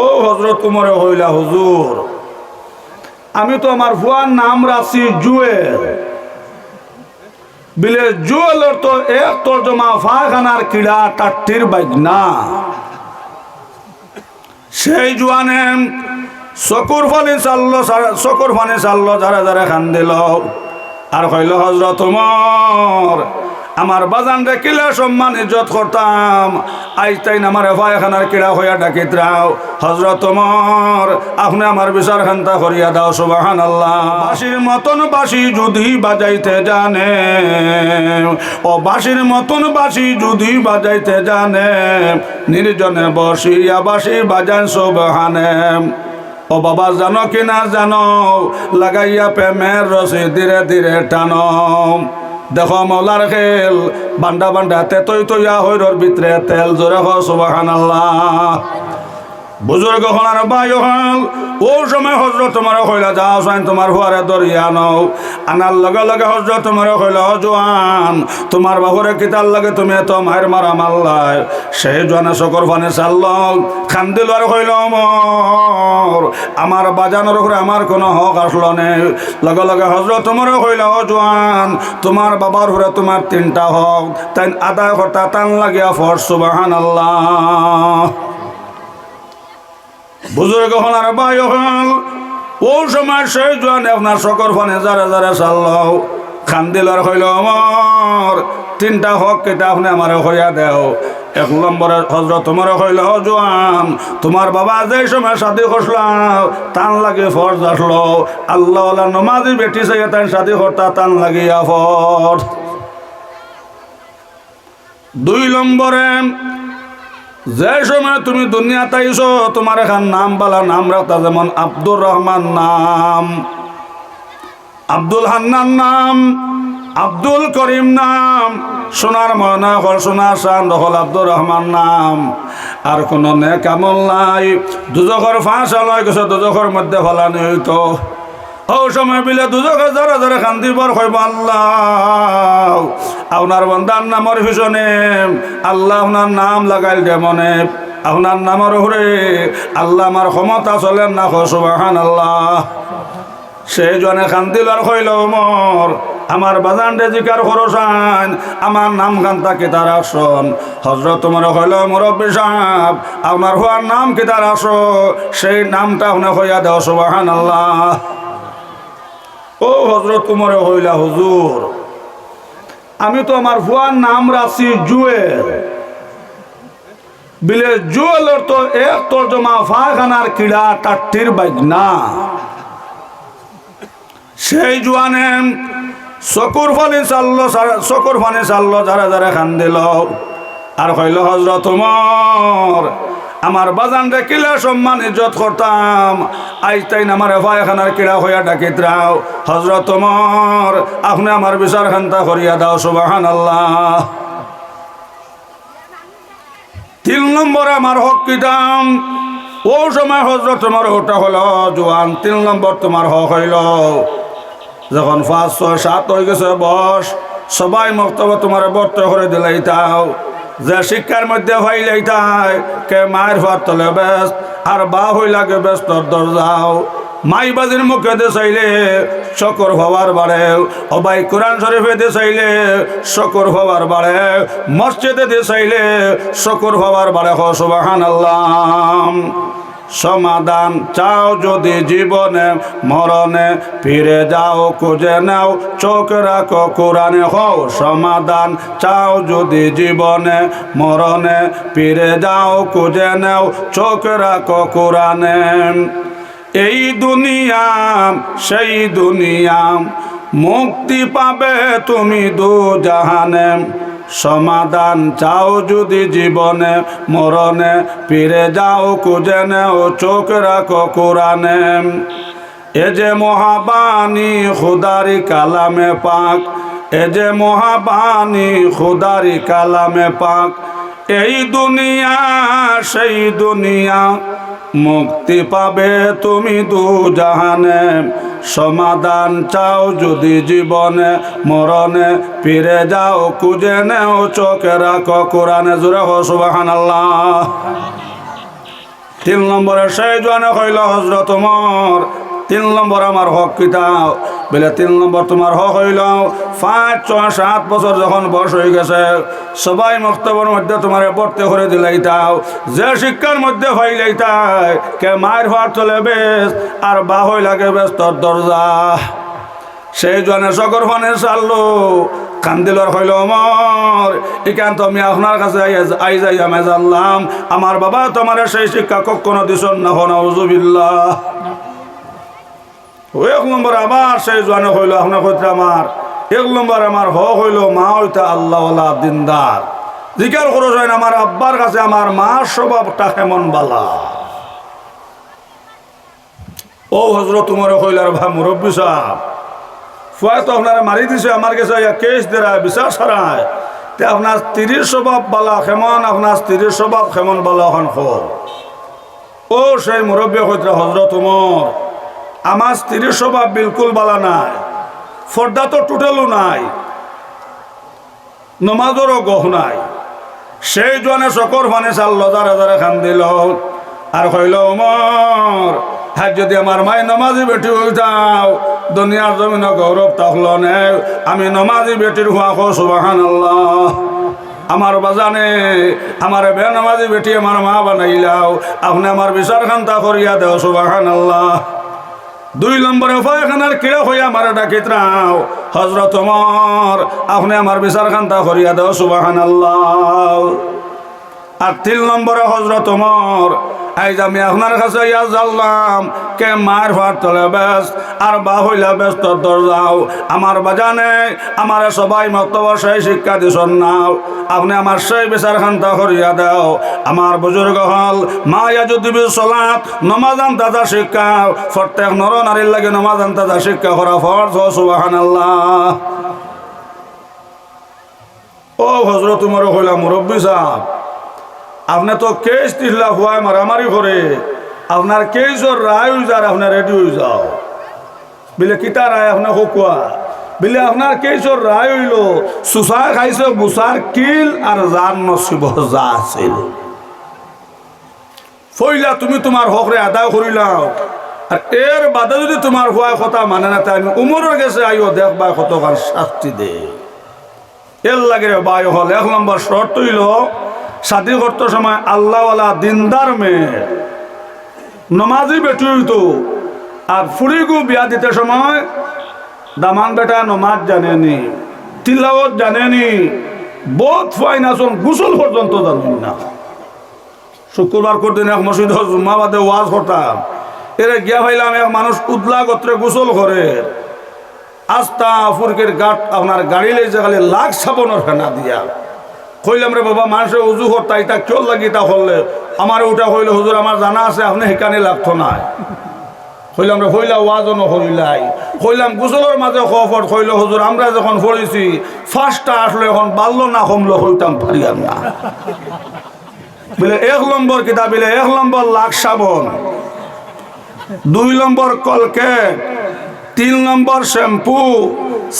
ও হজরত উমরে হইলা হুজুর, আমি তো আমার ফুয়ার নাম রাখছি জুয়েল। বিলে জুয়েলের তো এক তর্জমা ফাখানার কিড়া টাট্টির বাইগনা সেই জুয়ানে চকুর ফানি চালল, চকুর ফানি চালল যারা যারা খান দিল আর কইল হজরত উমর। আমার বাজান দেখিলে সম্মান ইজ্জত করতাম। আইজ তাই আমার এফায়খানার কিড়া হইয়া ডাকিত রাও। হজরত উমর আপনি আমার বিচার খান্তা করিয়া দাও সুবাহান আল্লাহ বাসির মতন বাসি যদি বাজাইতে জানে, ও বাসির মতন বাসি যদি বাজাইতে জানে, নির্জনে বসিয়া বাসি বাজান, সুবহানে। ও বাবা, জানো কি না জানো, লাগাইয়া প্রেমের রসি ধীরে ধীরে টানো। দেখো মৌলার খেল বান্ডা বান্ডা তেতই তৈয়া হইরর ভিতরে তেল জোরে হ সুবাহান আল্লাহ বুজুর্গ হলার বায়ু হল। ও সময় হজরত তোমার হইলা যাও, সাইন তোমার হুয়ারে দরিয়া নও। আনার লগে লগে হজরত তোমার হইলা জোয়ান। তোমার বাহুরে কিতার লাগে তুমি এত মায়ের মারা মাল্লাই। সেই জনে শকর ফানে চাল্ল খান্দিল আর হইল মর আমার বাজানোর উপরে আমার কোনো হক আসলো নে লগে লগে হজরত তোমার হইলা জোয়ান। তোমার বাবার উপরে তোমার তিনটা হক। তাই আদায় করতা টান লাগিয়া ফর সুবাহান আল্লাহ বুজুর্গ হল আর বায়ু হল। ও সময় সেই জোয়ান আপনার শকর ফানে যারা যারা চাল্লাও খান্দিলার হইল আমার তিনটা হক কেটা আপনি আমার হইয়া দেও। এক নম্বরে হজরত তোমার হইল জোয়ান। তোমার বাবা যে সময় শাদি করলাম টান লাগে ফরজ আসলো। আল্লাহ নমাজি বেটি চাই তাই শাদি করতা টান লাগিয়া ফর দুই নম্বরে যে সময় তুমি দুনিয়াতে আইছো, তোমার এখান নাম বালা নাম রাখতা যেমন আব্দুর রহমান নাম। আব্দুল হান্নান নাম, আব্দুল করিম নাম, সোনার ময়না হল সোনার শান হল আব্দুর রহমান নাম। আর কোন নেক আমল নাই। দুজখর ফাঁস লয় গেছে, দুজখর মধ্যে ফলানি হইতো। ও সময় বিলে দুজকে জরে জরে খান্দি বর হইব আল্লাহ। আপনার বন্দার নামর পিছনে আল্লাহ আপনার নাম লাগাইল দে মনে আপনার নামর হরে আল্লাহ আমার ক্ষমতা চলেন না সুবাহান আল্লাহ সেই জনে খান্দিল আর হইল মর আমার বাজান দে জিকার খরচান আমার নাম খান্তা কিতার আসন? হজরত তোমার হইল মুরব্বী সাহেব আপনার হওয়ার নাম কিতার আসো। সেই নামটা শুনে হইয়া দেও সুবাহান আল্লাহ ও হজরত তোমার হইলা হুজুর আমি তো আমার ফুয়ার নাম রাখছি জুয়েল। বিলে জুয়েলের তো এক তর্জমা ফাখানার কিড়া টাট্টির বাইগনা সেই জুয়ানে চকুর ফানি চালল চকুর ফানি চালল যারা যারা খান দিল আর কইল হজরত তোমার আমার বাজান দেখিলে সম্মান ইজ্জত করতাম। আইজ তাই আমার এফায়খানার কিড়া হইয়া ডাকিত রাও। হজরত তোমার আপনি আমার বিচার খান্তা করিয়া দাও সুবাহান আল্লাহ তিন নম্বরে আমার হক কিতাম ও সময় হজরত তোমার ওটা হলো জোয়ান, তিন নম্বর তোমার হক হইল। যখন পাঁচ, ছয়, সাত হয়ে গেছে বস সবাই মক্তব্য তোমার বর্ত করে দিলাই তাও যে শিক্ষার মধ্যে হইলেই তাই, কে মায়ের ভাত তলে ব্যস্ত, আর বা হই লাগে ব্যস্ত দরজাও। মাই বাজির মুখে দেশাইলে শকর হওয়ার বাড়ে। ও ভাই কোরআন শরীফে দে চাইলে শকর হওয়ার বাড়ে। মসজিদে দে চাইলে শকর হওয়ার বাড়ে। হ আল্লাহ সমাধান চাও যদি জীবনে, মরণে ফিরে যাও, খুঁজে নাও, চোখ রাখো, কোরআনে হও, সমাধান চাও যদি জীবনে, মরণে ফিরে যাও, খুঁজে নাও, চোখ রাখো, কোরআনে। এই দুনিয়া, সেই দুনিয়া, মুক্তি পাবে তুমি দু জাহানে। সমাধান চাও যদি জীবনে, মরণে, ফিরে যাও খুঁজে নেও চোখ রাখো কোরআনে। এ যে মহাবাণী খুদারি কালামে পাক, এ যে মহাবাণী খুদারি কালামে পাক, এই দুনিয়া, সেই দুনিয়া মুক্তি পাবে তুমি দু জাহানে। সমাধান চাও যদি জীবনে, মরণে, ফিরে যাও, খুঁজে নেও, চোখে রাখো, কোরআনে জুড়ে হো সুবাহান আল্লাহ তিন নম্বরে, সেই জনে কইল হজরত তোমার তিন নম্বর আমার হক কিতাব বলে, তিন নম্বর তোমার হক হইল, পাঁচ, ছয়, সাত বছর যখন বয়স হয়ে গেছে, সবাই মক্তবর মধ্যে তোমার ভর্তি করে দিলাইতাও যে শিক্ষার মধ্যে হইলাইতাই কে মায়ের হওয়ার চলে বেশ, আর বা হই লাগে বেশ তোর দরজা। সেই জনে সকর ফানে চাললো, কান্দিলর হইল আমার এখান তো আমি আপনার কাছে আই- যাই আমি জানলাম আমার বাবা তোমার সেই শিক্ষা কখনো দিছন না হন এক নম্বর আবার সেই জনে হইল আপনার কইতে আমার। এক নম্বর আমার হ হইল মা হইতা আল্লাহ দিনদার। জিকার খরচ হয় আমার আব্বার কাছে আমার মা স্বভাবটা কেমন বালা। ও হজরত তোমার হইলার ভা মুরব্বী ফুয়া তো আপনারা মারি দিছে, আমার কাছে কেস দেরায়, বিচার সারায়। তে আপনার স্ত্রীর স্বভাব বালা, কেমন আপনার স্ত্রীর স্বভাব কেমন বালা এখন হোক ও সেই মুরব্বী হইতে হজরত উমর আমার স্ত্রীর স্বভাব বিলকুল বালা নাই। ফর্দা তো টোটালও নাই। নমাজেরও গহ নাই। সেই জনে চকর ফানে চাল লজারে জারে খান দিল। আর কইল, উমর হ্যাঁ যদি আমার মাই নমাজি বেটি হইতাও দুনিয়ার জমিন গৌরব তাহল আমি নমাজি বেটির হুয়া কো সুবাহান আমার বাজানে, আমার বে নমাজি বেটি আমার মা বানাইলাও। আপনি আমার বিচার খান্তা করিয়া দেও সুবাহান আল্লাহ দুই নম্বরে ফয়খানার কিরা হইয়া আমার ডাকিত রাও। হজরত অমর আপনি আমার বিচার খান্তা করিয়া দেও সুবাহান আল্লাহ আর তিন নম্বরে হজরত ওমর আইজ আমি আপনার কাছে ইয়া জানলাম, কে মার ফার তলে বেশ আর বা হইলা ব্যস্ত দরজাও। আমার বাজানে, আমার সবাই মক্তব সেই শিক্ষা দিছন নাও। আপনি আমার সেই বিচার খান্তা করিয়া দাও। আমার বুজুর্গ হল মা যদি চলাত নমাজান দাদা শিক্ষা। প্রত্যেক নর নারীর লাগে নমাজান দাদা শিক্ষা করা ফর্জ সুবাহান আল্লাহ ও হজরত উমর হইলা মুরব্বী সাহেব। আপনি তো কেস দিলা হুয়ায় মারামারি করে। আপনার কেসর রায় যার আপনার রেডি হয়ে যাও। বিলে, কিতা রায় আপনার হকুয়া? বিলে, আপনার কেসর রায় হইল সুসা খাইছে বুসার কিল আর যার নসিব যা আছিল। ফইলা তুমি তোমার হকরে আদায় করিলাও আর এর বাদে যদি তোমার হুয়া কথা মানে না, তাই আমি উমরের গেছে আইও দেখবা কতকার শাস্তি দে। এর লাগে বাই হল, এক নম্বর শর্ত হইল শাদি করতে সময় আল্লাহওয়ালা দিনদার মেয়ে। নমাজি বেটি হইতো। আর ফুড়িগু বিয়া দিতে সময় দামান বেটা নমাজ জানেনি তিলাওত জানেনি, বহুত ফাইন আসন গুসল পর্যন্ত জানেন না। শুক্রবার করতেন এক মসজিদ জুম্মা বাদে ওয়াজ করতাম। এরে গিয়া ভাইলাম এক মানুষ উদলা গোত্রে গোসল করে। আস্তা ফুরকের গাট আপনার গাড়ি লেগেছে খালি লাখ সাবনের ফেনা দিয়া। কইলাম রে বাবা, মানুষের উজু করতা এটা কেউ লাগি তা হলে আমার ওটা হইলে হুজুর, আমার জানা আছে, আপনি সেখানে লাগতো না কইলাম রে হইলা ওয়াজনও হইলাই। কইলাম গুসলের মাঝে খবর কইল হুজুর আমরা যখন পড়েছি ফার্স্টটা আসলে এখন বাল্য না কমলো হইতাম পারিয়াম না বলে, এক নম্বর কিতাব, বলে, এক নম্বর লাখ সাবন, দুই নম্বর কলকেট তিন নম্বর শ্যাম্পু,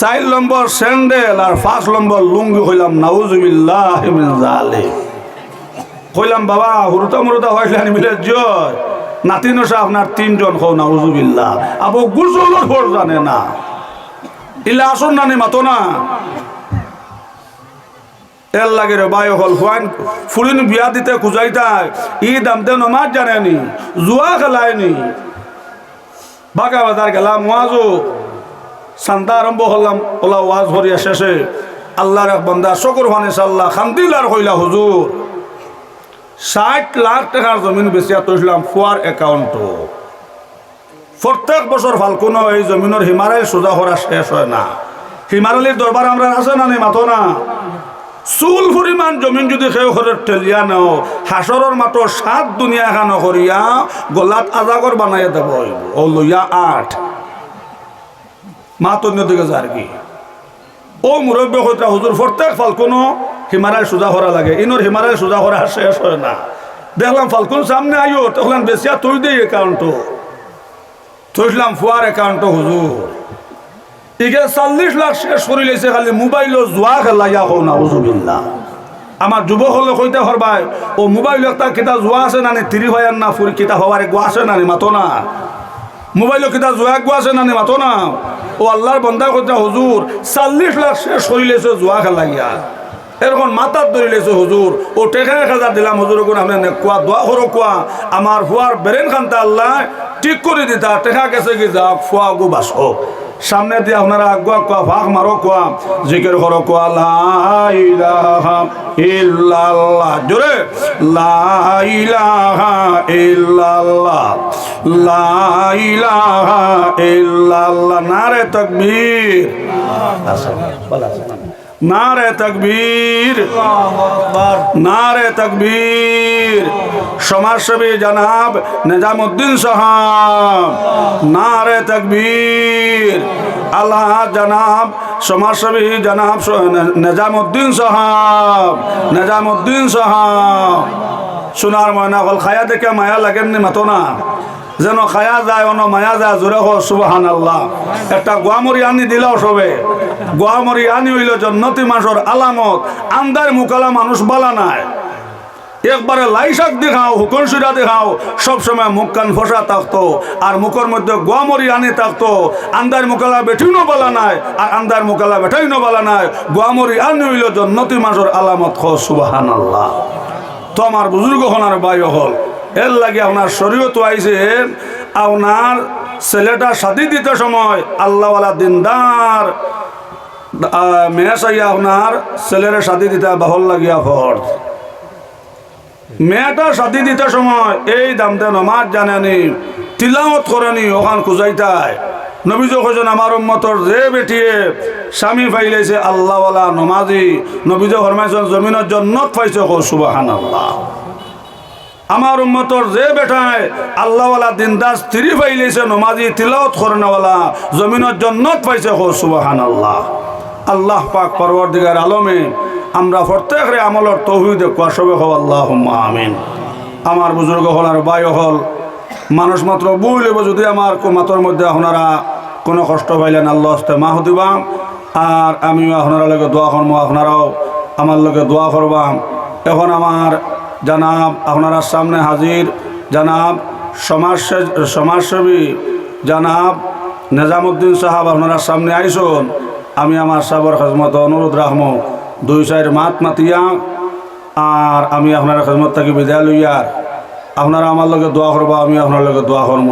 চার নম্বর স্যান্ডেল আর পাঁচ নম্বর লুঙ্গি হইলাম নাউজুবিল্লাহ কইলাম বাবা, হুরুতা মুরুতা হইলেন মিলে জয়। নাতি নসা আপনার তিনজন হও নাউজুবিল্লাহ। আবু গুজলের ভোর জানে না। ইলা আসুন না মাতো না। এর লাগে রে বায়ু হল, ফুয়াইন, ফুরিন বিয়া দিতে খুঁজাইতাই। ই দামতে নমাজ জানেনি, জুয়া খেলায়নি বাগা বাজার গেলাম, ওয়াজও সান্দা আরম্ভ হলাম, ওলা ওয়াজ ভরিয়া শেষে। আল্লাহর বন্দা, শকর হানে সাল্লাহ খান্দিলার হইলা হুজুর। ষাট লাখ টাকার জমিন বেচিয়া তৈলাম ফুয়ার একাউন্টও। প্রত্যেক বছর ফাল্গুনো এই জমিনের হিমালয় সোজা করা শেষ হয় না। হিমালয়ের দরবার আমরা আছে না নেই, মাতো না? চুল পরিমাণ জমিন যদি সেই ঘরে ঠেলিয়া নেও হাসরের মাত্র সাত দুনিয়া খানো করিয়া গলাত আজাগর বানাইয়া দেব। ও লইয়া আট মা তন্য দিকে যার কি? ও মুরব্বী হইতা হুজুর প্রত্যেক ফাল্গুনো হিমালয় সোজা করা লাগে। ইনোর হিমালয় সোজা করা শেষ হয় না। দেখলাম ফাল্গুন সামনে আইও তখন বেশিয়া তুই দিই অ্যাকাউন্টও থইলাম ফুয়ার অ্যাকাউন্ট হুজুর ইকে চল্লিশ লাখ শেষ করে লেছে, খালি মোবাইল জোয়া খেলাইয়া হো না হুজুবিল্লা আমার যুবক হলে কইতে হরবাই ও মোবাইল একটা কিতা জোয়া আছে নানি তিরি হয় না ফুরি কিতা হওয়ার গো আছে নানি, মাতো না। মোবাইল কিতা জোয়া গো আছে নানি, মাতো না। ও আল্লাহর বন্দা কইতে হুজুর চাল্লিশ লাখ শেষ করিলেছে জোয়া খেলা গিয়া এরকম মাথার ধরে লেছে হুজুর ও টেকা এক হাজার দিলাম হুজুর কোন আপনি কোয়া দোয়া করো কোয়া আমার ফুয়ার বেরেন খানটা আল্লাহ ঠিক করে দিতা, টেকা গেছে কি যাক ফুয়া গো বাসো সামনে দিয়ে আপনারা আগুয়া কোয়া ভাগ মারো কোয়া। জিকির করো কোয়া, লা ইলাহা ইল্লাল্লাহ। জোরে। লা ইলাহা ইল্লাল্লাহ। লা ইলাহা ইল্লাল্লাহ। নারে তাকবীর। নারে তকবীর। নারে তকবীর। সমাজসেবী জনাব নিজামুদ্দিন সাহাব। নারে তকবীর। আল্লাহ জনাব, সমাজসেবী জনাব নিজামুদ্দিন সাহাব নিজামুদ্দিন সাহাব। সোনার ময়না হল, খায়া দেখে মায়া লাগেননি মাতো না। যেন খায়া যায়, অন মায়া যায়, জোরে হো সুবাহান আল্লাহ একটা গোয়ামরি আনি দিলাও সবে। গোয়ামরি আনি হইল জন্নতি মাসর আলামত। আন্দার মুকালা মানুষ বলা নাই। একবারে লাই শাক দেখাও হুকন সুরা দেখাও, সবসময় মুখ কান ফসা থাকতো, আর মুখের মধ্যে গোয়ামরি আনি থাকতো আন্দার মুকালা বেঠিও বলা নাই, আর আন্দার মুকালা বেঠাই বলা নাই, গোয়ামরি আনি হইল জন্নতি মাসর আলামত খ সুবাহান আল্লাহ তো আমার বুজুর্গ হনার বায়ু হল, এর লাগে আপনার শরীয়ত আইছে, আপনার ছেলেটা সাদি দিতে সময় আল্লাহওয়ালা দিনদার মেয়ে চাইয়া আপনার ছেলেরা সাদি দিতে বাহল লাগিয়া ফর্জ। মেয়েটা সাদি দিতে সময় এই দামতে নমাজ জানেনি তিলামত করেনি ওখান খুঁজাইতায়। নবীজ কজন আমার উম্মতর যে বেটিয়ে স্বামী পাইলেছে আল্লাহওয়ালা নমাজি। নবীজ ফরমাইছেন, জমিনের জন্নত পাইছে সুবাহান আল্লাহ আমার উম্মতর যে বেটায় আল্লাহওয়ালা দিনদার স্ত্রী পাইলেছে নমাজি তিলাওত করনেওয়ালা জমিনের জন্নত পাইছে সুবাহান আল্লাহ আল্লাহ পাক পরবর্তীকার আলমে আমরা প্রত্যেকের আমলের তৌহিদ কোয়া সবে হো আল্লাহ আমিন। আমার বুজুর্গ হল আর বায়ু হল, মানুষ মাত্র বুঝলেব যদি আমার মাতর মধ্যে আপনারা কোনো কষ্ট পাইলেন, আল্লাহ হস্তে মাহ দিবাম আর আমিও আপনারা লগে দোয়া করব আপনারাও আমার লগে দোয়া করবাম এখন আমার জানাব, আপনারা সামনে হাজির, জানাব সমাজ সমাজসেবী, জানাব, নিজামুদ্দিন সাহাব, আপনারা সামনে আইসুন। আমি আমার সাবর খাজমত অনুরোধ রাখব দুই সাইড মাত মাতিয়া, আর আমি আপনার খেদমত থাকি বিদায় লইয়ার। আপনারা আমার লগে দোয়া করব, আমি আপনার লগে দোয়া করব